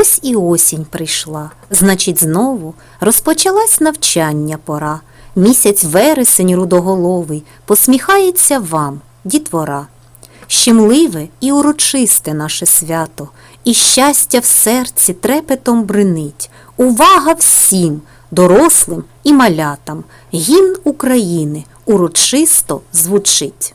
Ось і осінь прийшла, значить, знову розпочалась навчання пора. Місяць вересень рудоголовий посміхається вам, дітвора. Щемливе і урочисте наше свято, і щастя в серці трепетом бринить. Увага всім, дорослим і малятам, гімн України урочисто звучить.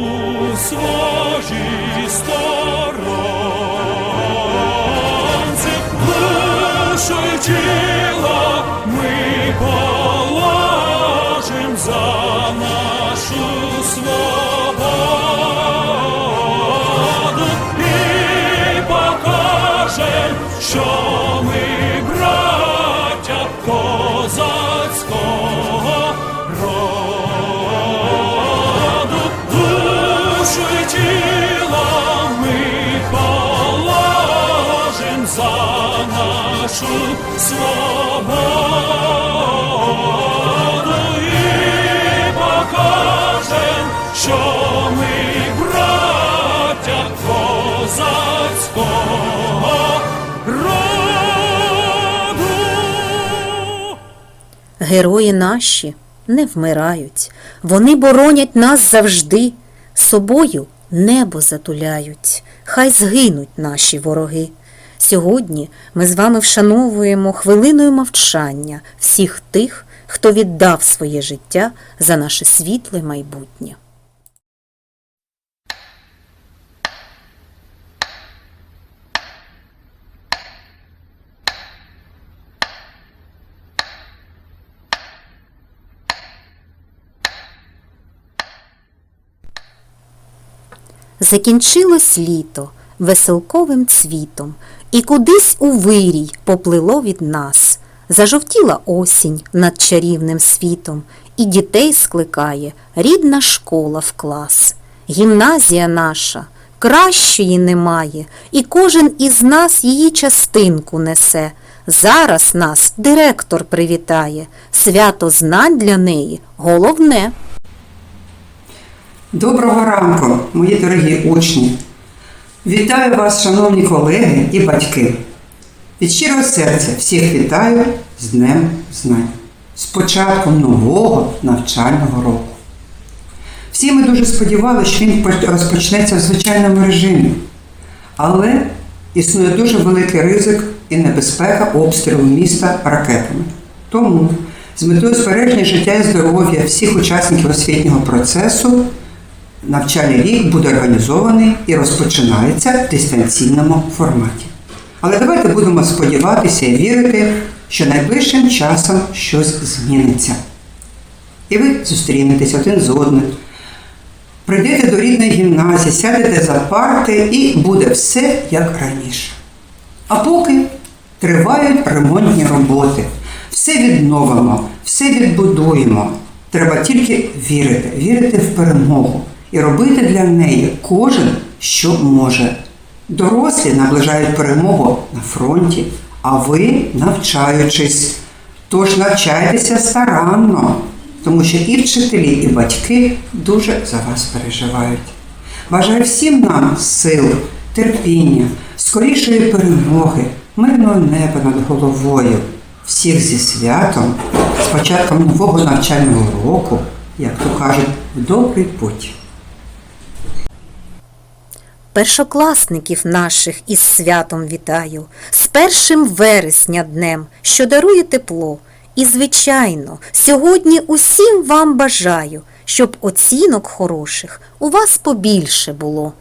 у своїй сторонці, душу нашу свободу і покажем, що ми браття козацького роду. Герої наші не вмирають, вони боронять нас завжди, собою небо затуляють, хай згинуть наші вороги. Сьогодні ми з вами вшановуємо хвилиною мовчання всіх тих, хто віддав своє життя за наше світле майбутнє. Закінчилось літо веселковим цвітом, і кудись у вирій поплило від нас. Зажовтіла осінь над чарівним світом, і дітей скликає рідна школа в клас. Гімназія наша кращої немає, і кожен із нас її частинку несе. Зараз нас директор привітає, свято знань для неї головне. Доброго ранку, мої дорогі учні! Вітаю вас, шановні колеги і батьки. Від щирого серця всіх вітаю з Днем Знань, з початком нового навчального року. Всі ми дуже сподівалися, що він розпочнеться в звичайному режимі, але існує дуже великий ризик і небезпека обстрілу міста ракетами. Тому з метою збереження життя і здоров'я всіх учасників освітнього процесу навчальний рік буде організований і розпочинається в дистанційному форматі. Але давайте будемо сподіватися і вірити, що найближчим часом щось зміниться. І ви зустрінетесь один з одним, прийдете до рідної гімназії, сядете за парти і буде все як раніше. А поки тривають ремонтні роботи. Все відновимо, все відбудуємо. Треба тільки вірити, вірити в перемогу і робити для неї кожен, що може. Дорослі наближають перемогу на фронті, а ви навчаючись. Тож навчайтеся старанно, тому що і вчителі, і батьки дуже за вас переживають. Бажаю всім нам сил, терпіння, скорішої перемоги, мирного неба над головою, всіх зі святом, з початком нового навчального року, як то кажуть, в добрий путь. Першокласників наших із святом вітаю, з першим вересня днем, що дарує тепло. І, звичайно, сьогодні усім вам бажаю, щоб оцінок хороших у вас побільше було.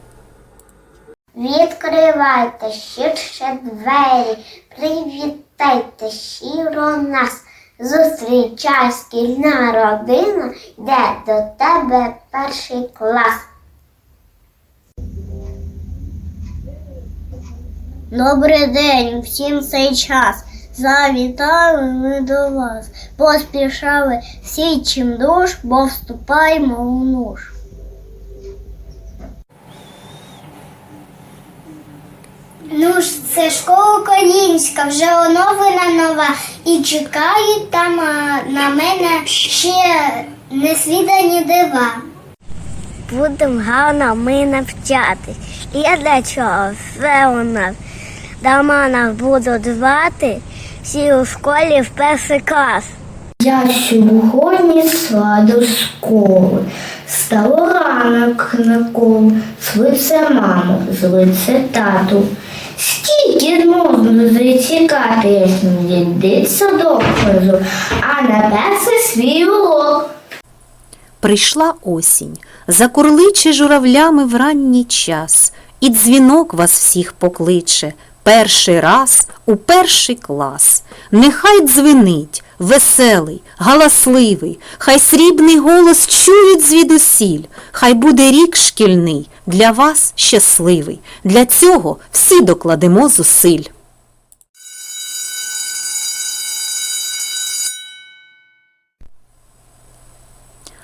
Відкривайте ширше двері, привіт вітайте щиро нас. Зустрічай шкільна родина, йде до тебе перший клас. Добрий день, всім цей час. Завітали ми до вас. Поспішали всі чим душ, бо вступаємо у нуж. Ну ж, це школа українська, вже оновлена нова. І чекають там а, на мене ще несвідані дива. Будемо гарно ми навчатись. І для чого все у нас. Дома нас будуть звати, всі у школі в перший клас. Я сьогодні йшла до школи. Стало ранок на колу, звиться маму, звиться тату. Скільки можна зацікати, як не йдеться доказу, а на перший свій урок. Прийшла осінь, закурличе журавлями в ранній час, і дзвінок вас всіх покличе перший раз у перший клас. Нехай дзвенить, веселий, галасливий, хай срібний голос чують звідусіль, хай буде рік шкільний для вас щасливий. Для цього всі докладемо зусиль.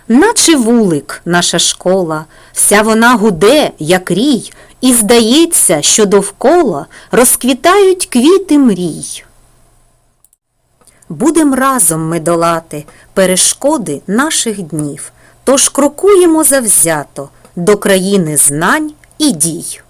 Наче вулик наша школа, вся вона гуде, як рій, і здається, що довкола розквітають квіти мрій. Будем разом ми долати перешкоди наших днів, тож крокуємо завзято до країни знань і дій.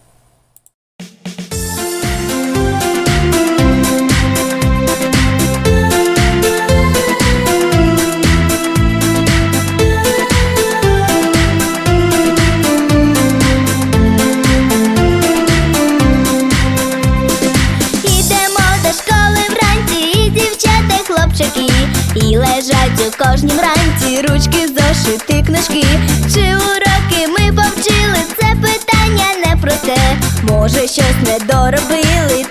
Лежать у кожній вранці ручки, зошити, книжки. Чи уроки ми повчили? Це питання не про те. Може, щось не доробили,